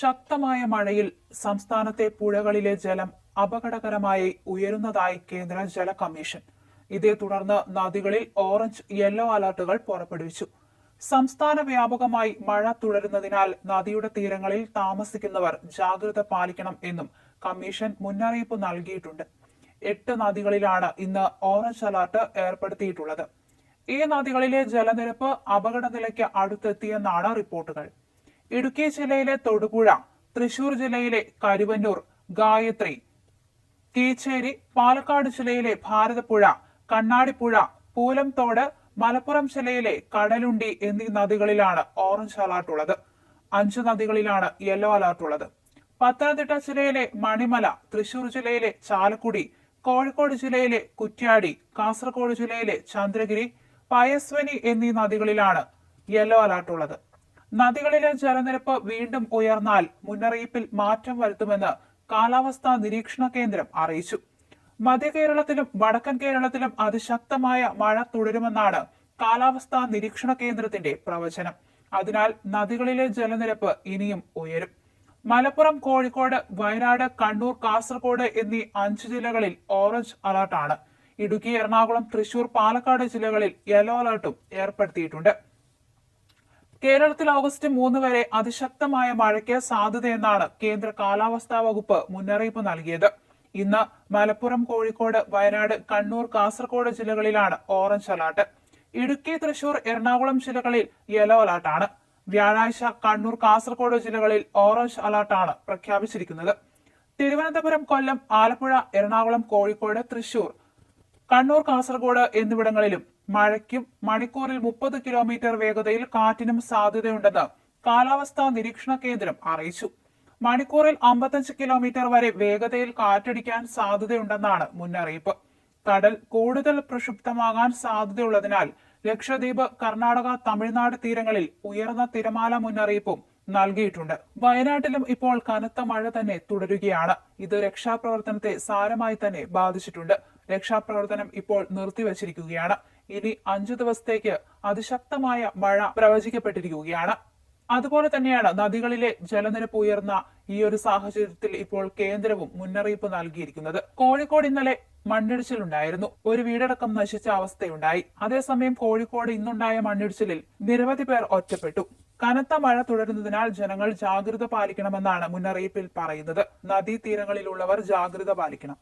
ശക്തമായ മഴയിൽ സംസ്ഥാനത്തെ പുഴകളിലെ ജലം അപകടകരമായി ഉയരുന്നതായി കേന്ദ്ര ജല കമ്മീഷൻ. ഇതേ തുടർന്ന് നദികളിൽ ഓറഞ്ച് യെല്ലോ അലർട്ടുകൾ പുറപ്പെടുവിച്ചു. സംസ്ഥാന വ്യാപകമായി മഴ തുടരുന്നതിനാൽ നദിയുടെ തീരങ്ങളിൽ താമസിക്കുന്നവർ ജാഗ്രത പാലിക്കണം എന്നും കമ്മീഷൻ മുന്നറിയിപ്പ് നൽകിയിട്ടുണ്ട്. എട്ട് നദികളിലാണ് ഇന്ന് ഓറഞ്ച് അലർട്ട് ഏർപ്പെടുത്തിയിട്ടുള്ളത്. ഈ നദികളിലെ ജലനിരപ്പ് അപകടനിലയ്ക്ക് അടുത്തെത്തിയെന്നാണ് റിപ്പോർട്ടുകൾ. ഇടുക്കി ജില്ലയിലെ തൊടുപുഴ തൃശൂർ ജില്ലയിലെ കരുവന്നൂർ ഗായത്രി കീച്ചേരി പാലക്കാട് ജില്ലയിലെ ഭാരതപ്പുഴ കണ്ണാടിപ്പുഴ പൂലംതോട് മലപ്പുറം ജില്ലയിലെ കടലുണ്ടി എന്നീ നദികളിലാണ് ഓറഞ്ച് അലർട്ട് ഉള്ളത്. അഞ്ച് നദികളിലാണ് യെല്ലോ അലർട്ട് ഉള്ളത്. പത്തനംതിട്ട ജില്ലയിലെ മണിമല തൃശൂർ ജില്ലയിലെ ചാലക്കുടി കോഴിക്കോട് ജില്ലയിലെ കുറ്റ്യാടി കാസർഗോഡ് ജില്ലയിലെ ചന്ദ്രഗിരി പയസ്വനി എന്നീ നദികളിലാണ് യെല്ലോ അലർട്ട് ഉള്ളത്. നദികളിലെ ജലനിരപ്പ് വീണ്ടും ഉയർന്നാൽ മുന്നറിയിപ്പിൽ മാറ്റം വരുത്തുമെന്ന് കാലാവസ്ഥാ നിരീക്ഷണ കേന്ദ്രം അറിയിച്ചു. മധ്യ കേരളത്തിലും വടക്കൻ കേരളത്തിലും അതിശക്തമായ മഴ തുടരുമെന്നാണ് കാലാവസ്ഥാ നിരീക്ഷണ കേന്ദ്രത്തിന്റെ പ്രവചനം. അതിനാൽ നദികളിലെ ജലനിരപ്പ് ഇനിയും ഉയരും. മലപ്പുറം കോഴിക്കോട് വയനാട് കണ്ണൂർ കാസർഗോഡ് എന്നീ അഞ്ച് ജില്ലകളിൽ ഓറഞ്ച് അലർട്ടാണ്. ഇടുക്കി എറണാകുളം തൃശൂർ പാലക്കാട് ജില്ലകളിൽ യെല്ലോ അലർട്ടും ഏർപ്പെടുത്തിയിട്ടുണ്ട്. കേരളത്തിൽ ഓഗസ്റ്റ് മൂന്ന് വരെ അതിശക്തമായ മഴയ്ക്ക് സാധ്യതയെന്നാണ് കേന്ദ്ര കാലാവസ്ഥാ വകുപ്പ് മുന്നറിയിപ്പ് നൽകിയത്. ഇന്ന് മലപ്പുറം കോഴിക്കോട് വയനാട് കണ്ണൂർ കാസർഗോഡ് ജില്ലകളിലാണ് ഓറഞ്ച് അലർട്ട്. ഇടുക്കി തൃശൂർ എറണാകുളം ജില്ലകളിൽ യെല്ലോ അലർട്ടാണ്. വ്യാഴാഴ്ച കണ്ണൂർ കാസർഗോഡ് ജില്ലകളിൽ ഓറഞ്ച് അലർട്ടാണ് പ്രഖ്യാപിച്ചിരിക്കുന്നത്. തിരുവനന്തപുരം കൊല്ലം ആലപ്പുഴ എറണാകുളം കോഴിക്കോട് തൃശൂർ കണ്ണൂർ കാസർഗോഡ് എന്നിവിടങ്ങളിലും മഴയ്ക്കും മണിക്കൂറിൽ മുപ്പത് കിലോമീറ്റർ വേഗതയിൽ കാറ്റിനും സാധ്യതയുണ്ടെന്ന് കാലാവസ്ഥാ നിരീക്ഷണ കേന്ദ്രം അറിയിച്ചു. മണിക്കൂറിൽ അമ്പത്തഞ്ച് കിലോമീറ്റർ വരെ വേഗതയിൽ കാറ്റടിക്കാൻ സാധ്യതയുണ്ടെന്നാണ് മുന്നറിയിപ്പ്. കടൽ കൂടുതൽ പ്രക്ഷുബ്ധമാകാൻ സാധ്യതയുള്ളതിനാൽ ലക്ഷദ്വീപ് കർണാടക തമിഴ്നാട് തീരങ്ങളിൽ ഉയർന്ന തിരമാല മുന്നറിയിപ്പും നൽകിയിട്ടുണ്ട്. വയനാട്ടിലും ഇപ്പോൾ കനത്ത മഴ തന്നെ തുടരുകയാണ്. ഇത് രക്ഷാപ്രവർത്തനത്തെ സാരമായി തന്നെ ബാധിച്ചിട്ടുണ്ട്. രക്ഷാപ്രവർത്തനം ഇപ്പോൾ നിർത്തിവച്ചിരിക്കുകയാണ്. ഇനി അഞ്ചു ദിവസത്തേക്ക് അതിശക്തമായ മഴ പ്രവചിക്കപ്പെട്ടിരിക്കുകയാണ്. അതുപോലെ തന്നെയാണ് നദികളിലെ ജലനിരപ്പ് ഉയർന്ന ഈ ഒരു സാഹചര്യത്തിൽ ഇപ്പോൾ കേന്ദ്രവും മുന്നറിയിപ്പ് നൽകിയിരിക്കുന്നത്. കോഴിക്കോട് ഇന്നലെ മണ്ണിടിച്ചിലുണ്ടായിരുന്നു. ഒരു വീടടക്കം നശിച്ച അവസ്ഥയുണ്ടായി. അതേസമയം കോഴിക്കോട് ഇന്നുണ്ടായ മണ്ണിടിച്ചിലിൽ നിരവധി പേർ ഒറ്റപ്പെട്ടു. കനത്ത മഴ തുടരുന്നതിനാൽ ജനങ്ങൾ ജാഗ്രത പാലിക്കണമെന്നാണ് മുന്നറിയിപ്പിൽ പറയുന്നത്. നദീതീരങ്ങളിലുള്ളവർ ജാഗ്രത പാലിക്കണം.